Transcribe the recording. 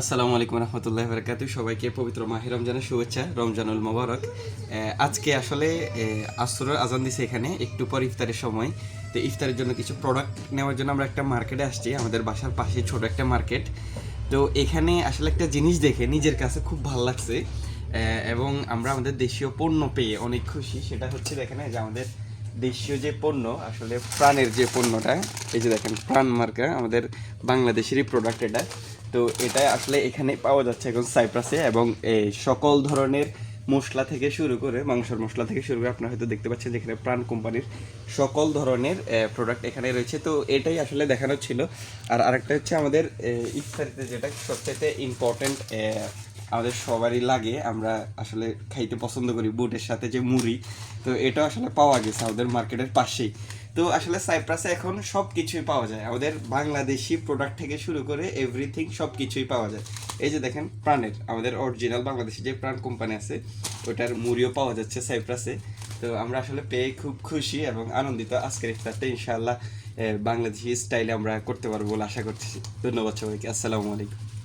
আসসালামু আলাইকুম রহমতুল্লাহ বরকাত সবাইকে পবিত্র মাহি রমজানের শুভেচ্ছা, রমজানুল মোবারক। আজকে আসলে আসরের আজান দিছে এখানে, একটু পর ইফতারের সময়। তো ইফতারের জন্য কিছু প্রোডাক্ট নেওয়ার জন্য আমরা একটা মার্কেটে আসছি, আমাদের বাসার পাশে ছোট একটা মার্কেট তো এখানে আসলে একটা জিনিস দেখে নিজের কাছে খুব ভালো লাগছে। এবং আমরা আমাদের দেশীয় পণ্য পেয়ে অনেক খুশি। সেটা হচ্ছে দেখেন যে আমাদের দেশীয় যে পণ্য, আসলে প্রাণের যে পণ্যটা, এই যে দেখেন প্রাণ মার্কা আমাদের বাংলাদেশেরই প্রোডাক্ট এটা। তো এটা আসলে এখানে পাওয়া যাচ্ছে এখন সাইপ্রাসে এবং এই সকল ধরনের মশলা থেকে শুরু করে, মাংসের মশলা থেকে শুরু করে আপনারা হয়তো দেখতে পাচ্ছেন যেখানে প্রাণ কোম্পানির সকল ধরনের প্রোডাক্ট এখানে রয়েছে। তো এটাই আসলে দেখানো ছিল। আর আরেকটা হচ্ছে আমাদের ইফতারিতে যেটা সবচেয়ে ইম্পর্টেন্ট আমাদের সবারই লাগে। আমরা আসলে খাইতে পছন্দ করি বুটের সাথে যে মুড়ি। তো এটা আসলে পাওয়া গেছে আমাদের মার্কেটের পাশেই। তো আসলে সাইপ্রাসে এখন সব কিছুই পাওয়া যায়। আমাদের বাংলাদেশি প্রোডাক্ট থেকে শুরু করে এভরিথিং সব কিছুই পাওয়া যায়। এই যে দেখেন, প্রাণের, আমাদের অরিজিনাল বাংলাদেশি যে প্রাণ কোম্পানি আছে, ওটার মুড়িও পাওয়া যাচ্ছে সাইপ্রাসে তো আমরা আসলে পেয়ে খুব খুশি এবং আনন্দিত। আজকের ইফতারটা ইনশাআল্লাহ বাংলাদেশি স্টাইলে আমরা করতে পারব বলে আশা করছি ধন্যবাদ সবাইকে। আসসালামু আলাইকুম।